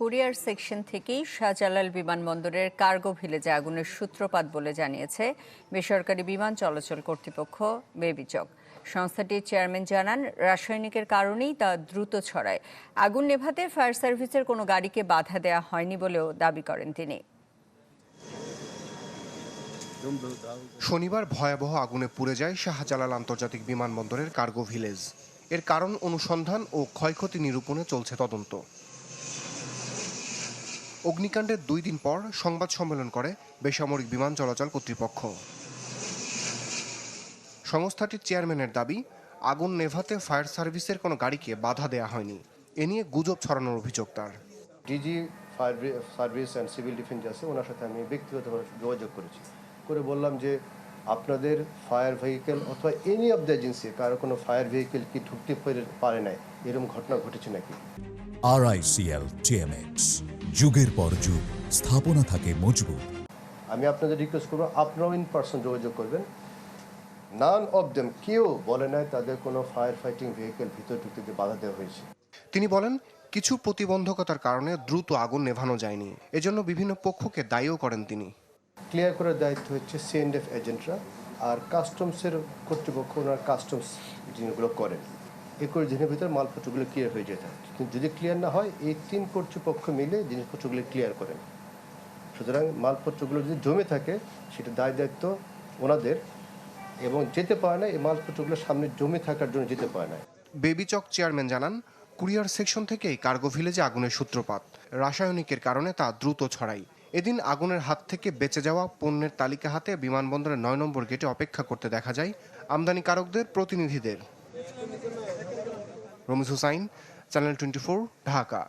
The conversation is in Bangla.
কুরিয়ার সেকশন থেকেই শাহজালাল বিমানবন্দরের কার্গো ভিলেজে আগুনের সূত্রপাত বলে জানিয়েছে বেসরকারি বিমান চলাচল কর্তৃপক্ষ বেবিচক। সংস্থাটির চেয়ারম্যান জানান, রাসায়নিকের কারণেই তা দ্রুত ছড়ায়। আগুন নেভাতে ফায়ার সার্ভিসের কোনো গাড়িকে বাধা দেয়া হয়নি বলেও দাবি করেন তিনি। শনিবার ভয়াবহ আগুনে পুড়ে যায় শাহজালাল আন্তর্জাতিক বিমানবন্দরের কার্গো ভিলেজ। এর কারণ অনুসন্ধান ও ক্ষয়ক্ষতি নিরূপণে চলছে তদন্ত। অগ্নিকাণ্ডের দুই দিন পর সংবাদ সম্মেলন করে বেসামরিক বিমান চলাচল কর্তৃপক্ষ। সংস্থাটির চেয়ারম্যানের দাবি আগুন নেভাতে ফায়ার সার্ভিসের কোনো গাড়িকে বাধা দেওয়া হয়নি। এ নিয়ে গুজব ছড়ানোর অভিযোগ তার। DG fire service and civil defence আছে ওনার সাথে আমি ব্যক্তিগতভাবে যোগাযোগ করেছি। করে বললাম যে আপনাদের ফায়ার ভেহিকেল অথবা এনি অফ দ্য এজেন্সি কারও কোনো ফায়ার ভেহিকেল কি ঢুকতে পারে- পারে নাই এরকম ঘটনা ঘটেছে নাকি? আরআইসিএল টিএমএক্স যুগের পর যুগ স্থাপনা থাকে মজবুত। আমি আপনাদের রিকোয়েস্ট করব আপনারাও ইন পার্সন যোগাযোগ করবেন। নান অফ দেম কেউ বলে নাই তাদের কোনো ফায়ার ফাইটিং ভেহিকেল ভিতরে ঢুকতে বাধা দেওয়া হয়েছে। তিনি বলেন কিছু প্রতিবন্ধকতার কারণে দ্রুত আগুন নেভানো যায়নি। এজন্য বিভিন্ন পক্ষকে দায়ীও করেন তিনি। ক্লিয়ার করার দায়িত্ব হচ্ছে সিএনএফ এজেন্টরা আর কাস্টমসের কর্তৃপক্ষ ওনার কাস্টমস জিনিসগুলো করেন। একুশ দিনের ভিতর মালপত্রগুলো ক্লিয়ার হয়ে যেতে। কিন্তু যদি ক্লিয়ার না হয়, এই তিন কর্তৃপক্ষ মিলে জিনিসপত্রগুলো ক্লিয়ার করেন। সুতরাং মালপত্রগুলো যদি জমে থাকে, সেটা দায় দায়িত্ব ওনাদের এবং যেতে পারে না, এই মালপত্রগুলো সামনে জমে থাকার জন্য যেতে পারে না। বেবিচক চেয়ারম্যান জানান, কুরিয়ার সেকশন থেকেই কার্গো ভিলেজে আগুনের সূত্রপাত। রাসায়নিকের কারণে তা দ্রুত ছড়ায়। এদিন আগুনের হাত থেকে বেঁচে যাওয়া পণ্যের তালিকা হাতে বিমানবন্দরের নয় নম্বর গেটে অপেক্ষা করতে দেখা যায় আমদানিকারকদের প্রতিনিধিদের। Ramiz Hussain channel twenty Dhaka